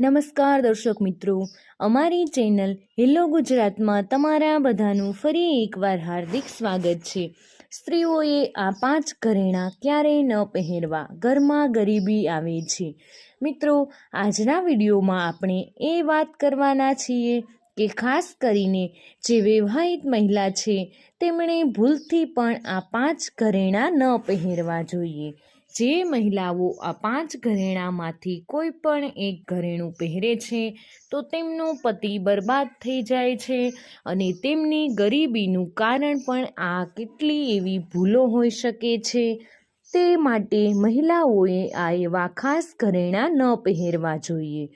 નમસ્કાર દર્શક મિત્રો. અમારી ચેનલ હેલો ગુજરાતમાં તમારા બધાનું ફરી એકવાર હાર્દિક સ્વાગત છે. સ્ત્રીઓએ આ પાંચ ઘરેણાં ક્યારેય ન પહેરવા ઘરમાં ગરીબી આવે છે. મિત્રો, આજના વિડીયોમાં આપણે એ વાત કરવાના છીએ કે ખાસ કરીને જે વૈવાહિત મહિલા છે, તેમણે ભૂલથી પણ આ પાંચ ઘરેણાં ન પહેરવા જોઈએ. જે મહિલાઓ આ પાંચ ઘરેણામાંથી કોઈ પણ એક ઘરેણું પહેરે છે, તો તેમનો પતિ બરબાદ થઈ જાય છે અને તેમની ગરીબીનું કારણ પણ આ કેટલી એવી ભૂલો હોઈ શકે છે. તે માટે મહિલાઓએ આ એવા ખાસ ઘરેણાં ન પહેરવા જોઈએ.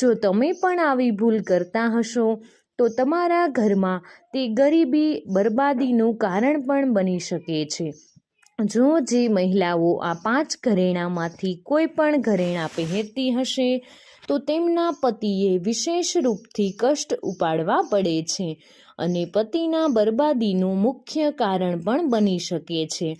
જો તમે પણ આવી ભૂલ કરતા હશો, તો તમારા ઘરમાં તે ગરીબી, બરબાદીનું કારણ પણ બની શકે છે. જો જે મહિલાઓ આ પાંચ ઘરેણામાંથી કોઈ પણ ઘરેણાં પહેરતી હશે, તો તેમના પતિએ વિશેષ રૂપથી કષ્ટ ઉપાડવા પડે છે અને પતિના બરબાદીનું મુખ્ય કારણ પણ બની શકે છે.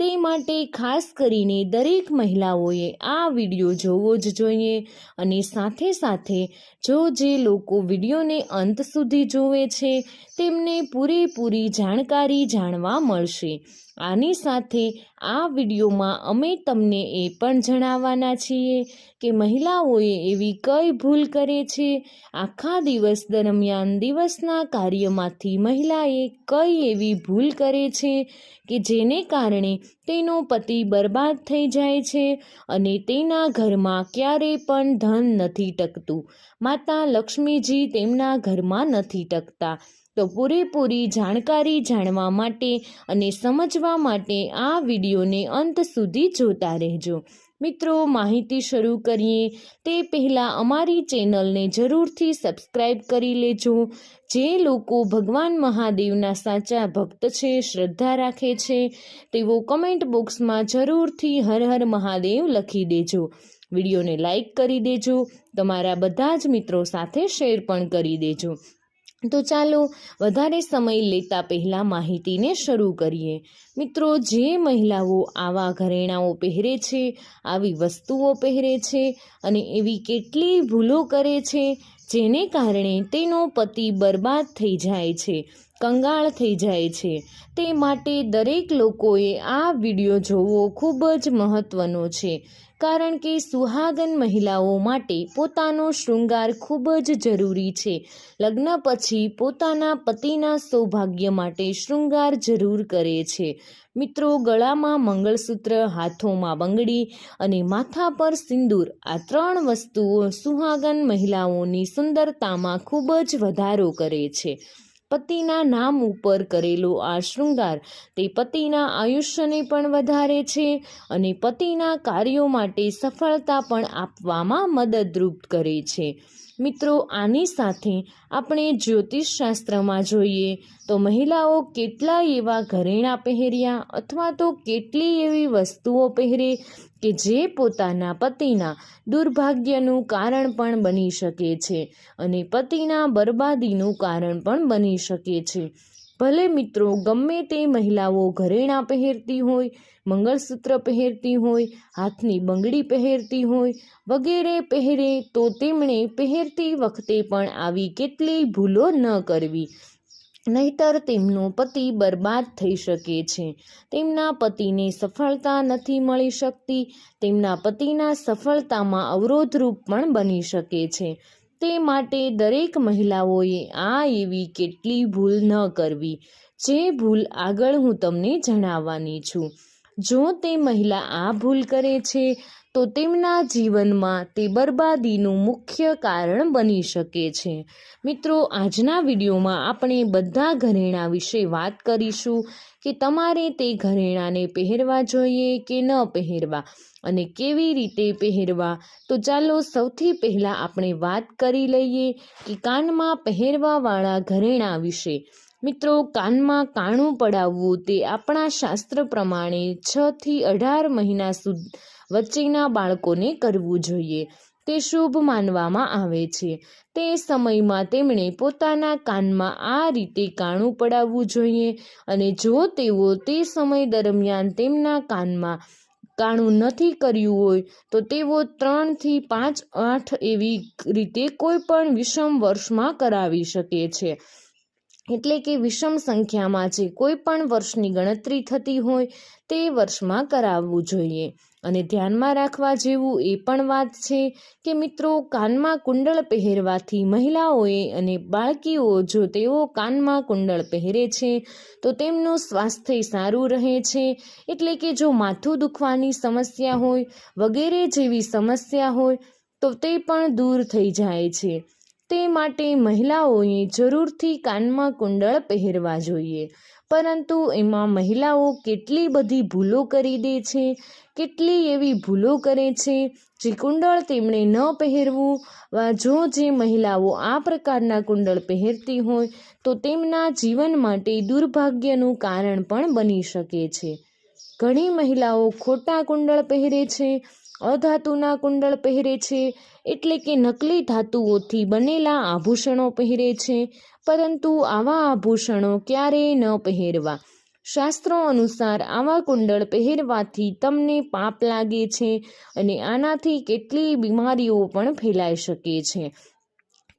તે માટે ખાસ કરીને દરેક મહિલાઓએ આ વીડિયો જોવો જ જોઈએ અને સાથે સાથે જો જે લોકો વિડીયોને અંત સુધી જોવે છે, તેમને પૂરેપૂરી જાણકારી જાણવા મળશે. આની સાથે આ વિડીયોમાં અમે તમને એ પણ જણાવવાના છીએ કે મહિલાઓએ એવી કઈ ભૂલ કરે છે, આખા દિવસ દરમિયાન દિવસના કાર્યમાંથી મહિલાએ કઈ એવી ભૂલ કરે છે કે જેને કારણે તેનો પતિ બરબાદ થઈ જાય છે અને તેના ઘરમાં ક્યારેય પણ ધન નથી ટકતું. માતા લક્ષ્મીજી તેમના ઘરમાં નથી ટકતા. તો પૂરેપૂરી જાણકારી જાણવા માટે અને સમજવા માટે આ વિડીયોને અંત સુધી જોતા રહેજો. મિત્રો, માહિતી શરૂ કરીએ. તે પહેલાં અમારી ચેનલને જરૂરથી સબસ્ક્રાઈબ કરી લેજો, જે લોકો ભગવાન મહાદેવના સાચા ભક્ત છે, શ્રદ્ધા રાખે છે, તેઓ કમેન્ટ બોક્સમાં જરૂરથી હર હર મહાદેવ લખી દેજો. વિડીયોને લાઈક કરી દેજો, તમારા બધા જ મિત્રો સાથે શેર પણ કરી દેજો. તો ચાલો વધારે સમય લેતા પહેલાં માહિતીને શરૂ કરીએ. મિત્રો, જે મહિલાઓ આવા ઘરેણાઓ પહેરે છે, આવી વસ્તુઓ પહેરે છે અને એવી કેટલી ભૂલો કરે છે, જેને કારણે તેનો પતિ બરબાદ થઈ જાય છે, કંગાળ થઈ જાય છે, તે માટે દરેક લોકોએ આ વીડિયો જોવો ખૂબ જ મહત્ત્વનો છે. કારણ કે સુહાગન મહિલાઓ માટે પોતાનો શૃંગાર ખૂબ જ જરૂરી છે. લગ્ન પછી પોતાના પતિના સૌભાગ્ય માટે શૃંગાર જરૂર કરે છે. મિત્રો, ગળામાં મંગળસૂત્ર, હાથોમાં બંગડી અને માથા પર સિંદૂર આ ત્રણ વસ્તુઓ સુહાગન મહિલાઓની સુંદરતામાં ખૂબ જ વધારો કરે છે. પતિના નામ ઉપર કરેલો આ શૃંગાર તે પતિના આયુષ્યને પણ વધારે છે અને પતિના કાર્યો માટે સફળતા પણ આપવામાં મદદરૂપ કરે છે. મિત્રો, આની સાથે આપણે જ્યોતિષશાસ્ત્રમાં જોઈએ તો મહિલાઓ કેટલા એવા ઘરેણાં પહેર્યા અથવા તો કેટલી એવી વસ્તુઓ પહેરે કે જે પોતાના પતિના દુર્ભાગ્યનું કારણ પણ બની શકે છે અને પતિના બરબાદીનું કારણ પણ બની શકે છે. ભલે મિત્રો ગમે તે મહિલાઓ ઘરેણાં પહેરતી હોય, મંગળસૂત્ર પહેરતી હોય, હાથની બંગડી પહેરતી હોય, વગેરે પહેરે તો તેમણે પહેરતી વખતે પણ આવી કેટલી ભૂલો ન કરવી. નહીતર તેમનો પતિ બરબાદ થઈ શકે છે. તેમના પતિને સફળતા નથી મળી શકતી, તેમના પતિના સફળતામાં અવરોધરૂપ પણ બની શકે છે. તે માટે દરેક મહિલાઓએ આ એવી કેટલી ભૂલ ન કરવી. જે ભૂલ આગળ હું તમને જણાવવાની છું. જો તે મહિલા આ ભૂલ કરે છે, તો તેમના જીવનમાં તે બરબાદીનું મુખ્ય કારણ બની શકે છે. મિત્રો, આજના વિડીયોમાં આપણે બધા ઘરેણાં વિશે વાત કરીશું. કે તમારે તે ઘરેણાંને પહેરવા જોઈએ કે ન પહેરવા અને કેવી રીતે પહેરવા? તો ચાલો સૌથી પહેલાં આપણે વાત કરી લઈએ કે કાનમાં પહેરવાવાળા ઘરેણાં વિશે. મિત્રો, કાનમાં કાણું પડાવવું તે આપણા શાસ્ત્ર પ્રમાણે છથી અઢાર મહિના સુધી વચ્ચેના બાળકોને કરવું જોઈએ. તે શુભ માનવામાં આવે છે. તે સમયમાં તેમણે પોતાના કાનમાં આ રીતે કાણું પડાવવું જોઈએ અને જો તેઓ તે સમય દરમિયાન તેમના કાનમાં કાણું નથી કર્યું હોય, તો તેઓ ત્રણથી પાંચ, આઠ એવી રીતે કોઈ પણ વિષમ વર્ષમાં કરાવી શકે છે. એટલે કે વિષમ સંખ્યામાં જે કોઈ પણ વર્ષની ગણતરી થતી હોય, તે વર્ષમાં કરાવવું જોઈએ. અને ધ્યાનમાં રાખવા જેવું એ પણ વાત છે કે મિત્રો, કાનમાં કુંડળ પહેરવાથી મહિલાઓએ અને બાળકીઓ, જો તેઓ કાનમાં કુંડળ પહેરે છે, તો તેમનું સ્વાસ્થ્ય સારું રહે છે. એટલે કે જો માથું દુખવાની સમસ્યા હોય, વગેરે જેવી સમસ્યા હોય, તો તે પણ દૂર થઈ જાય છે. તે માટે મહિલાઓએ જરૂરથી કાનમાં કુંડળ પહેરવા જોઈએ. પરંતુ એમાં મહિલાઓ કેટલી બધી ભૂલો કરી દે છે, કેટલી એવી ભૂલો કરે છે, જે કુંડળ તેમણે ન પહેરવું. વા, જો જે મહિલાઓ આ પ્રકારના કુંડળ પહેરતી હોય, તો તેમના જીવન માટે દુર્ભાગ્યનું કારણ પણ બની શકે છે. ઘણી મહિલાઓ ખોટા કુંડળ પહેરે છે, અધાતુના કુંડળ પહેરે છે, એટલે કે નકલી ધાતુઓથી બનેલા આભૂષણો પહેરે છે પરંતુ આવા આભૂષણો ક્યારેય ન પહેરવા. શાસ્ત્રો અનુસાર આવા કુંડળ પહેરવાથી તમને પાપ લાગે છે અને આનાથી કેટલી બીમારીઓ પણ ફેલાઈ શકે છે.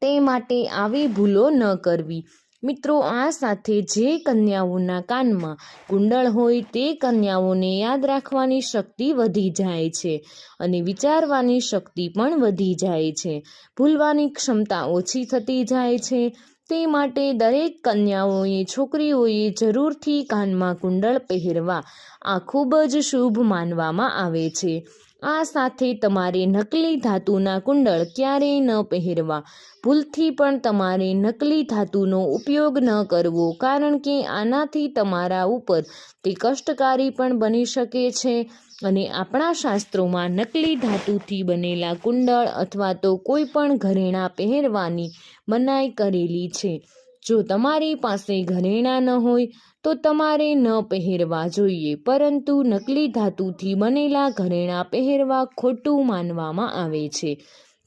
તે માટે આવી ભૂલો ન કરવી. મિત્રો, આ સાથે જે કન્યાઓના કાનમાં કુંડળ હોય તે કન્યાઓને યાદ રાખવાની શક્તિ વધી જાય છે અને વિચારવાની શક્તિ પણ વધી જાય છે. ભૂલવાની ક્ષમતા ઓછી થતી જાય છે તે માટે દરેક કન્યાઓએ, છોકરીઓએ જરૂરથી કાનમાં કુંડળ પહેરવા આ ખૂબ જ શુભ માનવામાં આવે છે. આ સાથે તમારે નકલી ધાતુના કુંડળ ક્યારેય ન પહેરવા. ભૂલથી પણ તમારે નકલી ધાતુનો ઉપયોગ ન કરવો, કારણ કે આનાથી તમારા ઉપર તે કષ્ટકારી પણ બની શકે છે. અને આપણા શાસ્ત્રોમાં નકલી ધાતુથી બનેલા કુંડળ અથવા તો કોઈ પણ ઘરેણાં પહેરવાની મનાઈ કરેલી છે. જો તમારી પાસે ઘરેણાં ન હોય, તો તમારે ન પહેરવા જોઈએ. પરંતુ નકલી ધાતુથી બનેલા ઘરેણાં પહેરવા ખોટું માનવામાં આવે છે.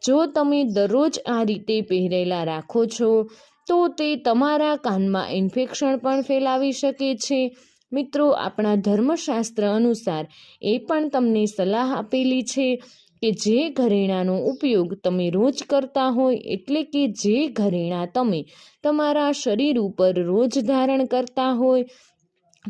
જો તમે દરરોજ આ રીતે પહેરેલા રાખો છો, તો તે તમારા કાનમાં ઇન્ફેક્શન પણ ફેલાવી શકે છે. મિત્રો, આપણા ધર્મશાસ્ત્ર અનુસાર એ પણ તમને સલાહ આપેલી છે કે જે ઘરેણાંનો ઉપયોગ તમે રોજ કરતા હોય એટલે કે જે ઘરેણાં તમે તમારા શરીર ઉપર રોજ ધારણ કરતા હોય,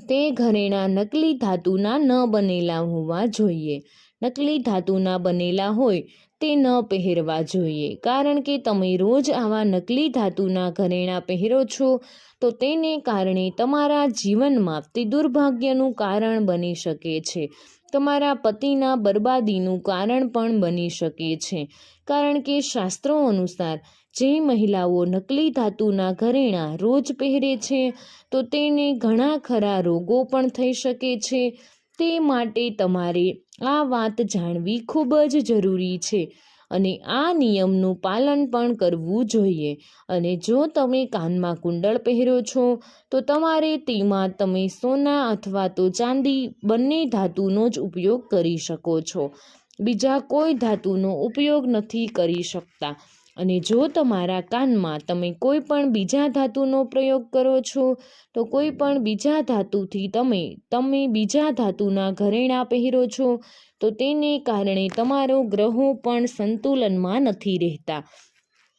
તે ઘરેણાં નકલી ધાતુના ન બનેલા હોવા જોઈએ. નકલી ધાતુના બનેલા હોય તે ન પહેરવા જોઈએ. કારણ કે તમે રોજ આવા નકલી ધાતુના ઘરેણાં પહેરો છો, તો તેને કારણે તમારા જીવનમાં તે દુર્ભાગ્યનું કારણ બની શકે છે. તમારા પતિના બરબાદીનું કારણ પણ બની શકે છે. કારણ કે શાસ્ત્રો અનુસાર, જે મહિલાઓ નકલી ધાતુના ઘરેણાં રોજ પહેરે છે, તો તેને ઘણા ખરા રોગો પણ થઈ શકે છે. તે માટે તમારે આ વાત જાણવી ખૂબ જ જરૂરી છે. અને આ નિયમનું પાલન પણ કરવું જોઈએ. અને જો તમે કાનમાં કુંડળ પહેરો છો, તો તમારે તેમાં તમે સોના અથવા તો ચાંદી બંને ધાતુનો જ ઉપયોગ કરી શકો છો. બીજા કોઈ ધાતુનો ઉપયોગ નથી કરી શકતા. અને જો તમારા કાનમાં તમે કોઈ પણ બીજા ધાતુનો પ્રયોગ કરો છો, તો કોઈ પણ બીજા ધાતુથી તમે તમે બીજા ધાતુના ઘરેણાં પહેરો છો, તો તેને કારણે તમારો ગ્રહો પણ સંતુલનમાં નથી રહેતા.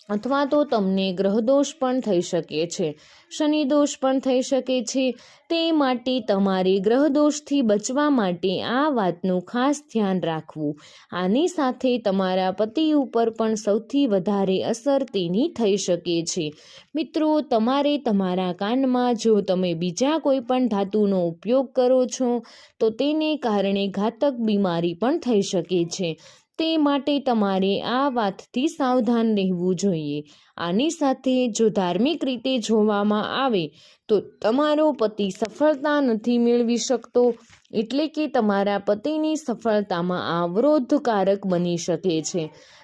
અથવા તો તમને ગ્રહદોષ પણ થઈ શકે છે. શનિદોષ પણ થઈ શકે છે. તે માટે તમારે ગ્રહદોષથી બચવા માટે આ વાતનું ખાસ ધ્યાન રાખવું. આની સાથે તમારા પતિ ઉપર પણ સૌથી વધારે અસર તેની થઈ શકે છે. મિત્રો, તમારે તમારા કાનમાં જો તમે બીજા કોઈ પણ ધાતુનો ઉપયોગ કરો છો, તો તેને કારણે ઘાતક બીમારી પણ થઈ શકે છે. તે માટે તમારે આ વાતથી સાવધાન રહેવું જોઈએ. આની સાથે જો ધાર્મિક રીતે જોવામાં આવે, તો તમારો પતિ સફળતા નથી મેળવી શકતો, એટલે કે તમારા પતિની સફળતામાં અવરોધકારક બની શકે છે.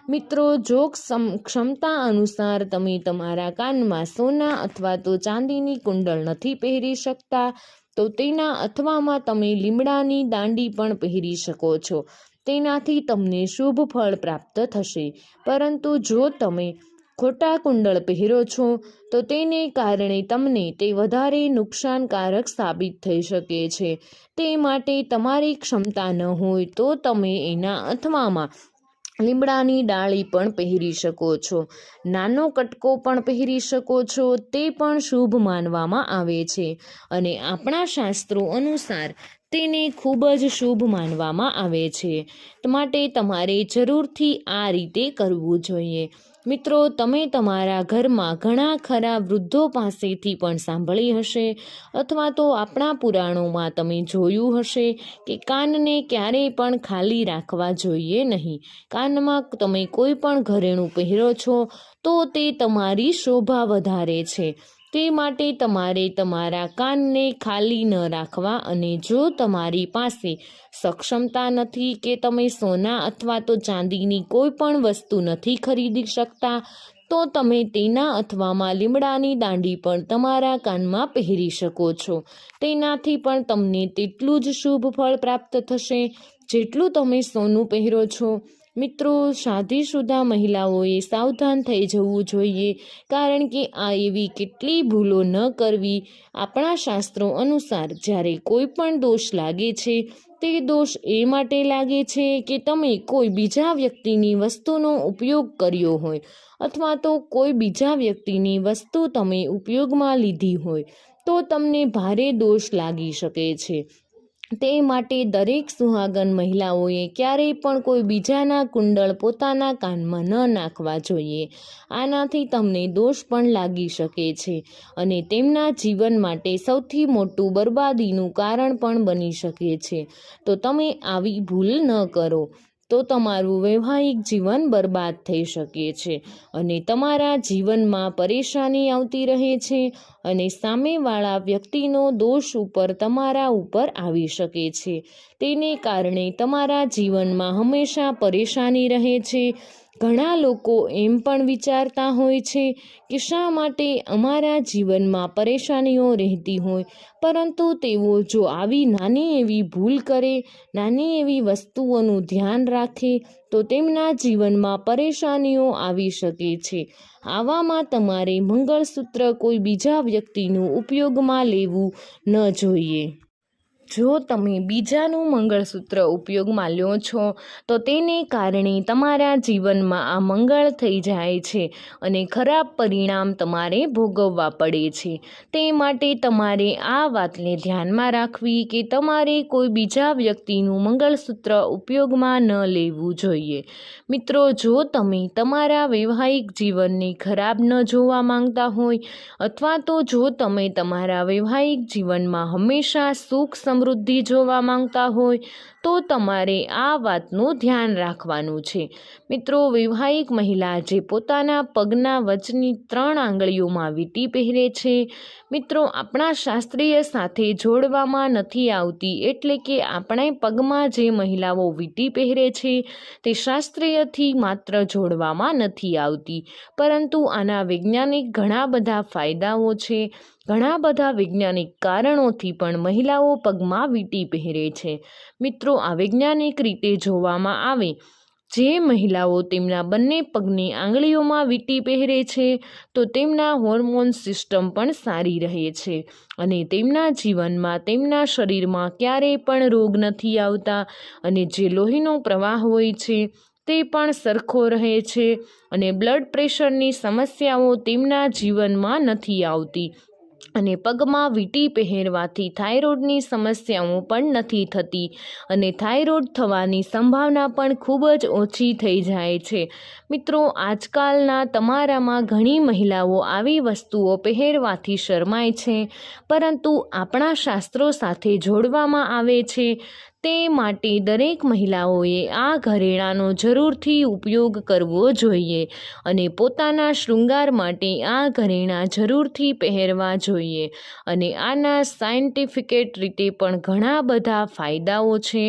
મિત્રો, જો ક્ષમતા અનુસાર તમે તમારા કાનમાં સોના અથવા તો ચાંદીની કુંડળ નથી પહેરી શકતા, તો તેના અથવામાં તમે લીમડાની દાંડી પણ પહેરી શકો છો. તેનાથી તમને શુભ ફળ પ્રાપ્ત થશે. પરંતુ જો તમે ખોટા કુંડળ પહેરો છો, તો તેને કારણે તમને તે વધારે નુકસાનકારક સાબિત થઈ શકે છે. તે માટે તમારી ક્ષમતા ન હોય, તો તમે એના અથવામાં લીમડાની ડાળી પણ પહેરી શકો છો. નાનો કટકો પણ પહેરી શકો છો, તે પણ શુભ માનવામાં આવે છે. અને આપણા શાસ્ત્રો અનુસાર તેને ખૂબ જ શુભ માનવામાં આવે છે. માટે તમારે જરૂરથી આ રીતે કરવું જોઈએ. મિત્રો, તમે તમારા ઘરમાં ઘણા ખરા વૃદ્ધો પાસેથી પણ સાંભળી હશે અથવા તો આપણા પુરાણોમાં તમે જોયું હશે કે કાનને ક્યારેય પણ ખાલી રાખવા જોઈએ નહીં. કાનમાં તમે કોઈ પણ ઘરેણું પહેરો છો તો તે તમારી શોભા વધારે છે. તે માટે તમારે તમારા કાનને ખાલી ન રાખવા અને જો તમારી પાસે સક્ષમતા નથી કે તમે સોના અથવા તો ચાંદીની કોઈ પણ વસ્તુ નથી ખરીદી શકતા, તો તમે તેના અથવામાં લીમડાની દાંડી પણ તમારા કાનમાં પહેરી શકો છો. તેનાથી પણ તમને તેટલું જ શુભ ફળ પ્રાપ્ત થશે જેટલું તમે સોનું પહેરો છો. મિત્રો શાદીશુદા મહિલાઓએ સાવધાન થઈ જવું જોઈએ કારણ કે આ એવી કેટલી ભૂલો ન કરવી. આપણા શાસ્ત્રો અનુસાર જ્યારે કોઈ પણ દોષ લાગે છે, તે દોષ એ માટે લાગે છે કે તમે કોઈ બીજા વ્યક્તિની વસ્તુનો ઉપયોગ કર્યો હોય અથવા તો કોઈ બીજા વ્યક્તિની વસ્તુ તમે ઉપયોગમાં લીધી હોય, તો તમને ભારે દોષ લાગી શકે છે. તે માટે દરેક સુહાગન મહિલાઓએ ક્યારેય પણ કોઈ બીજાના કુંડળ પોતાના કાનમાં ન નાખવા જોઈએ. આનાથી તમને દોષ પણ લાગી શકે છે અને તેમના જીવન માટે સૌથી મોટું બરબાદીનું કારણ પણ બની શકે છે. તો તમે આવી ભૂલ ન કરો. તો તમારું વૈવાહિક જીવન બરબાદ થઈ શકે છે અને તમારા જીવનમાં પરેશાની આવતી રહે છે અને સામેવાળા વ્યક્તિનો દોષ ઉપર તમારા ઉપર આવી શકે છે. તેને કારણે તમારા જીવનમાં હંમેશા પરેશાની રહે છે ઘણા લોકો એમ પણ વિચારતા હોય છે કે શા માટે અમારા જીવનમાં પરેશાનીઓ રહેતી હોય? પરંતુ તેઓ જો આવી નાની એવી ભૂલ કરે, નાની એવી વસ્તુઓનું ધ્યાન રાખે, તો તેમના જીવનમાં પરેશાનીઓ આવી શકે છે. આવામાં તમારે મંગળસૂત્ર કોઈ બીજા વ્યક્તિનું ઉપયોગમાં લેવું ન જોઈએ. જો તમે બીજાનું મંગળસૂત્ર ઉપયોગમાં લ્યો છો, તો તેને કારણે તમારા જીવનમાં આ મંગળ થઈ જાય છે અને ખરાબ પરિણામ તમારે ભોગવવા પડે છે. તે માટે તમારે આ વાતને ધ્યાનમાં રાખવી કે તમારે કોઈ બીજા વ્યક્તિનું મંગળસૂત્ર ઉપયોગમાં ન લેવું જોઈએ. મિત્રો, જો તમે તમારા વૈવાહિક જીવનને ખરાબ ન જોવા માંગતા હોય અથવા તો જો તમે તમારા વૈવાહિક જીવનમાં હંમેશા સુખ સમૃદ્ધિ જોવા માંગતા હોય તો તમારે આ વાતનું ધ્યાન રાખવાનું છે. મિત્રો, વૈવાહિક મહિલા જે પોતાના પગના વચની ત્રણ આંગળીઓમાં વીંટી પહેરે છે. મિત્રો, આપણા શાસ્ત્રીય સાથે જોડવામાં નથી આવતી એટલે કે આપણે પગમાં જે મહિલાઓ વીંટી પહેરે છે તે શાસ્ત્રીયથી માત્ર જોડવામાં નથી આવતી. પરંતુ આના વૈજ્ઞાનિક ઘણા બધા ફાયદાઓ છે. ઘણા બધા વૈજ્ઞાનિક કારણોથી પણ મહિલાઓ પગમાં વીંટી પહેરે છે. મિત્રો, આ વૈજ્ઞાનિક રીતે જોવામાં આવે, જે મહિલાઓ તેમના બંને પગની આંગળીઓમાં વીંટી પહેરે છે, તો તેમના હોર્મોન સિસ્ટમ પણ સારી રહે છે અને તેમના જીવનમાં તેમના શરીરમાં ક્યારેય પણ રોગ નથી આવતા અને જે લોહીનો પ્રવાહ હોય છે, તે પણ સરખો રહે છે અને બ્લડ પ્રેશરની સમસ્યાઓ તેમના જીવનમાં નથી આવતી. અને પગમાં વીંટી પહેરવાથી થાઇરોઇડની સમસ્યાઓ પણ નથી થતી અને થાઇરોઇડ થવાની સંભાવના પણ ખૂબ જ ઓછી થઈ જાય છે. મિત્રો, આજકાલના તમારામાં ઘણી મહિલાઓ આવી વસ્તુઓ પહેરવાથી શરમાય છે, પરંતુ આપણા શાસ્ત્રો સાથે જોડવામાં આવે છે. તે માટે દરેક મહિલાઓએ આ ઘરેણાંનો જરૂરથી ઉપયોગ કરવો જોઈએ અને પોતાના શૃંગાર માટે આ ઘરેણાં જરૂરથી પહેરવા જોઈએ. અને આના સાયન્ટિફિકેટ રીતે પણ ઘણા બધા ફાયદાઓ છે.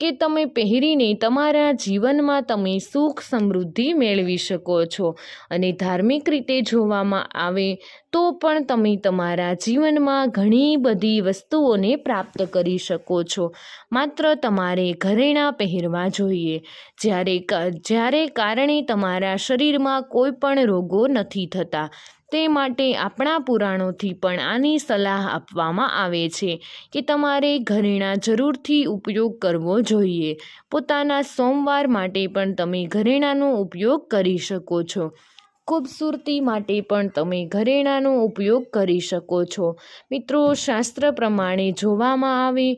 કે તમે પહેરીને તમારા જીવનમાં તમે સુખ સમૃદ્ધિ મેળવી શકો છો. અને ધાર્મિક રીતે જોવામાં આવે તો પણ તમે તમારા જીવનમાં ઘણી બધી વસ્તુઓને પ્રાપ્ત કરી શકો છો. માત્ર તમારે ઘરેણાં પહેરવા જોઈએ. જ્યારે જ્યારે કારણે તમારા શરીરમાં કોઈ પણ રોગો નથી થતા. તે માટે આપણા પુરાણોથી પણ આની સલાહ આપવામાં આવે છે કે તમારે ઘરેણાં જરૂરથી ઉપયોગ કરવો જોઈએ. પોતાના સોમવાર માટે પણ તમે ઘરેણાંનો ઉપયોગ કરી શકો છો. ખૂબસૂરતી માટે પણ તમે ઘરેણાંનો ઉપયોગ કરી શકો છો. મિત્રો, શાસ્ત્ર પ્રમાણે જોવામાં આવે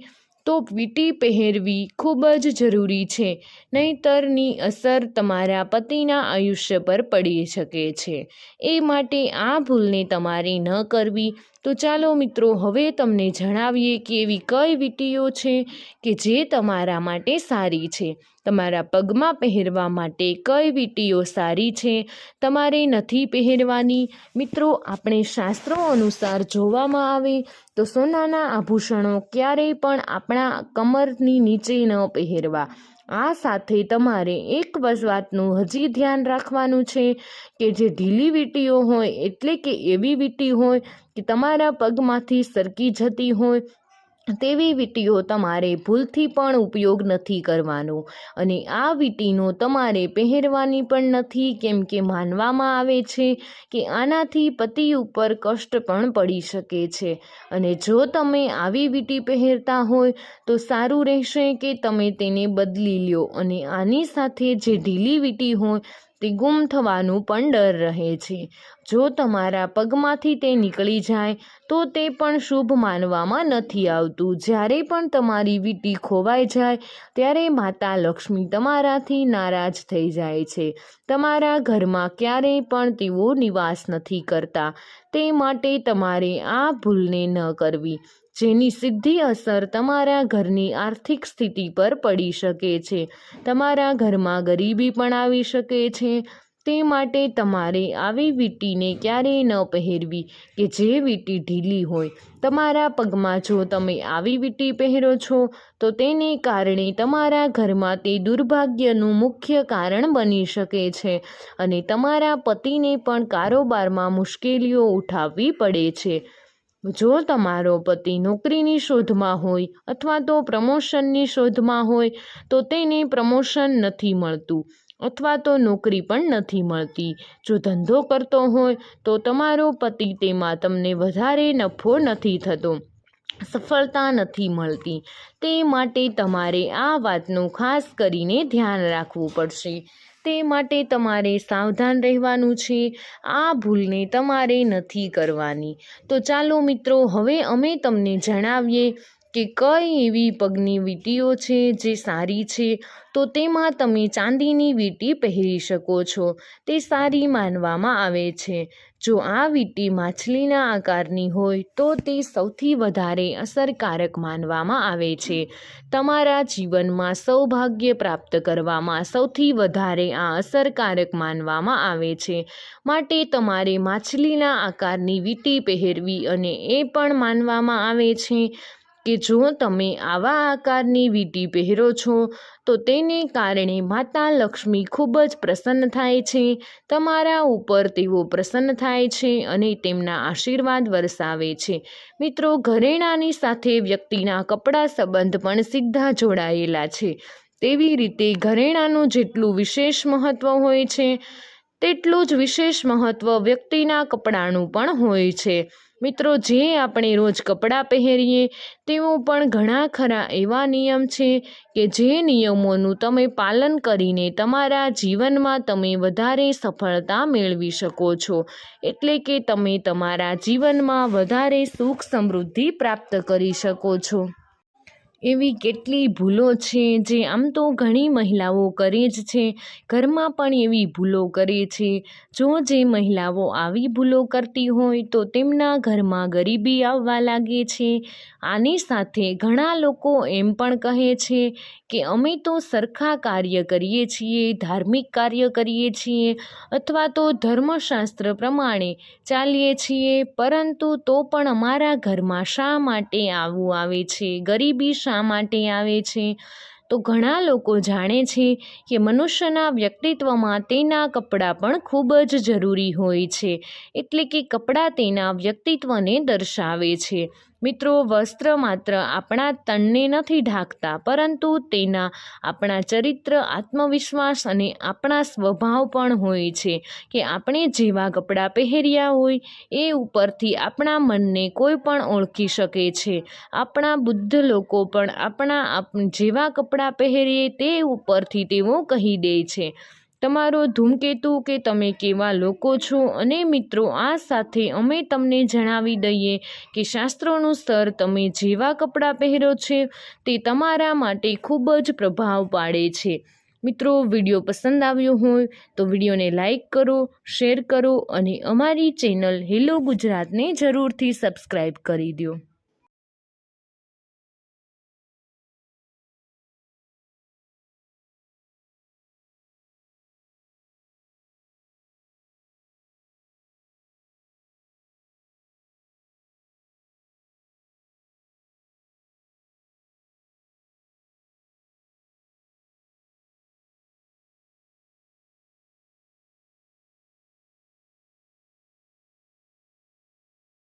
તો વીંટી પહેરવી ખૂબ જ જરૂરી છે નહીંતરની અસર તમારા પતિના આયુષ્ય પર પડી શકે છે. એ માટે આ ભૂલને તમારે ન કરવી તો ચાલો મિત્રો, હવે તમને જણાવીએ કે એવી કઈ વીંટીઓ છે કે જે તમારા માટે સારી છે. તમારા પગમાં પહેરવા માટે કઈ વીંટીઓ સારી છે? તમારે નથી પહેરવાની? મિત્રો, આપણે શાસ્ત્રો અનુસાર જોવામાં આવે તો સોનાના આભૂષણો ક્યારેય પણ આપણા કમરની નીચે ન પહેરવા. આ સાથે તમારે એક વાતનું હજી ધ્યાન રાખવાનું છે કે જે ઢીલી વીંટીઓ હોય, એટલે કે એવી વીંટી હોય કે તમારા પગમાંથી સરકી જતી હોય તેવી વીંટીઓ તમારે ભૂલથી પણ ઉપયોગ નથી કરવાનો. અને આ વીંટીનો તમારે પહેરવાની પણ નથી, કેમ કે માનવામાં આવે છે કે આનાથી પતિ ઉપર કષ્ટ પણ પડી શકે છે. અને જો તમે આવી વીંટી પહેરતા હોય, તો સારું રહેશે કે તમે તેને બદલી લ્યો. અને આની સાથે જે ઢીલી વીંટી હોય તે ગુમ થવાનું પણ ડર રહે છે. જો તમારા પગમાંથી તે નીકળી જાય, તો તે પણ શુભ માનવામાં નથી આવતું. જ્યારે પણ તમારી વીંટી ખોવાઈ જાય, ત્યારે માતા લક્ષ્મી તમારાથી નારાજ થઈ જાય છે. તમારા ઘરમાં ક્યારેય પણ તેઓ નિવાસ નથી કરતા. તે માટે તમારે આ ભૂલને ન કરવી. જેની સીધી અસર તમારા ઘરની આર્થિક સ્થિતિ પર પડી શકે છે. તમારા ઘરમાં ગરીબી પણ આવી શકે છે. તે માટે તમારે આવી વીંટીને ક્યારેય ન પહેરવી કે જે વીંટી ઢીલી હોય. તમારા પગમાં જો તમે આવી વીંટી પહેરો છો, તો તેને કારણે તમારા ઘરમાં તે દુર્ભાગ્યનું મુખ્ય કારણ બની શકે છે અને તમારા પતિને પણ કારોબારમાં મુશ્કેલીઓ ઉઠાવવી પડે છે. જો તમારો પતિ નોકરીની શોધમાં હોય અથવા તો પ્રમોશનની શોધમાં હોય, તો તેને પ્રમોશન નથી મળતું અથવા તો નોકરી પણ નથી મળતી. જો ધંધો કરતો હોય, તો તમારો પતિ તેમાં તમને વધારે નફો નથી થતો, સફળતા નથી મળતી. તે માટે તમારે આ વાતનું ખાસ કરીને ધ્યાન રાખવું પડશે. તે માટે તમારે સાવધાન રહેવાનું છે. આ ભૂલને તમારે નથી કરવાની. તો ચાલો મિત્રો, હવે અમે તમને જણાવીએ કે કઈ એવી પગની વીંટીઓ છે જે સારી છે, તો તેમાં તમે ચાંદીની વીંટી પહેરી શકો છો. તે સારી માનવામાં આવે છે. જો આ વીંટી માછલીના આકારની હોય, તો તે સૌથી વધારે અસરકારક માનવામાં આવે છે. તમારા જીવનમાં સૌભાગ્ય પ્રાપ્ત કરવામાં સૌથી વધારે આ અસરકારક માનવામાં આવે છે. માટે તમારે માછલીના આકારની વીંટી પહેરવી અને એ પણ માનવામાં આવે છે. કે જો તમે આવા આકારની વીંટી પહેરો છો, તો તેને કારણે માતા લક્ષ્મી ખૂબ જ પ્રસન્ન થાય છે. તમારા ઉપર તેઓ પ્રસન્ન થાય છે અને તેમના આશીર્વાદ વરસાવે છે. મિત્રો, ઘરેણાંની સાથે વ્યક્તિના કપડાં સંબંધ પણ સીધા જોડાયેલા છે. તેવી રીતે ઘરેણાંનું જેટલું વિશેષ મહત્ત્વ હોય છે, તેટલું જ વિશેષ મહત્ત્વ વ્યક્તિના કપડાનું પણ હોય છે. મિત્રો, જે આપણે રોજ કપડાં પહેરીએ, તેઓ પણ ઘણા ખરા એવા નિયમ છે કે જે નિયમોનું તમે પાલન કરીને તમારા જીવનમાં તમે વધારે સફળતા મેળવી શકો છો. એટલે કે તમે તમારા જીવનમાં વધારે સુખ સમૃદ્ધિ પ્રાપ્ત કરી શકો છો. એવી કેટલી ભૂલો છે જે આમ તો ઘણી મહિલાઓ કરે જ છે. ઘરમાં પણ એવી ભૂલો કરે છે. જો જે મહિલાઓ આવી ભૂલો કરતી હોય તો તેમના ઘરમાં ગરીબી આવવા લાગે છે. આની સાથે ઘણા લોકો એમ પણ કહે છે કે અમે તો સરખા કાર્ય કરીએ છીએ, ધાર્મિક કાર્ય કરીએ છીએ અથવા તો ધર્મશાસ્ત્ર પ્રમાણે ચાલીએ છીએ. પરંતુ તો પણ અમારા ઘરમાં શા માટે આવું આવે છે? ગરીબી શા માટે આવે છે? તો ઘણા લોકો જાણે છે કે મનુષ્યના વ્યક્તિત્વમાં તેના કપડાં પણ ખૂબ જ જરૂરી હોય છે. એટલે કે કપડાં તેના વ્યક્તિત્વને દર્શાવે છે. મિત્રો, વસ્ત્ર માત્ર આપણા તનને નથી ઢાંકતા, પરંતુ તેના આપણા ચરિત્ર, આત્મવિશ્વાસ અને આપણા સ્વભાવ પણ હોય છે કે આપણે જેવા કપડાં પહેર્યા હોય, એ ઉપરથી આપણા મનને કોઈ પણ ઓળખી શકે છે. આપણા બુદ્ધ લોકો પણ આપણા આપ, જેવા કપડાં પહેરીએ તે ઉપરથી તેઓ કહી દે છે. તમારો ધૂમકેતુ કે તમે કેવા લોકો છો અને મિત્રો, આ સાથે અમે તમને જણાવી દઈએ કે શાસ્ત્રોનું સ્તર તમે જેવા કપડાં પહેરો છે તે તમારા માટે ખૂબ જ પ્રભાવ પાડે છે. મિત્રો, વીડિયો પસંદ આવ્યો હોય તો વિડીયોને લાઇક કરો, શેર કરો અને અમારી ચેનલ હેલો ગુજરાતને જરૂરથી સબસ્ક્રાઈબ કરી દો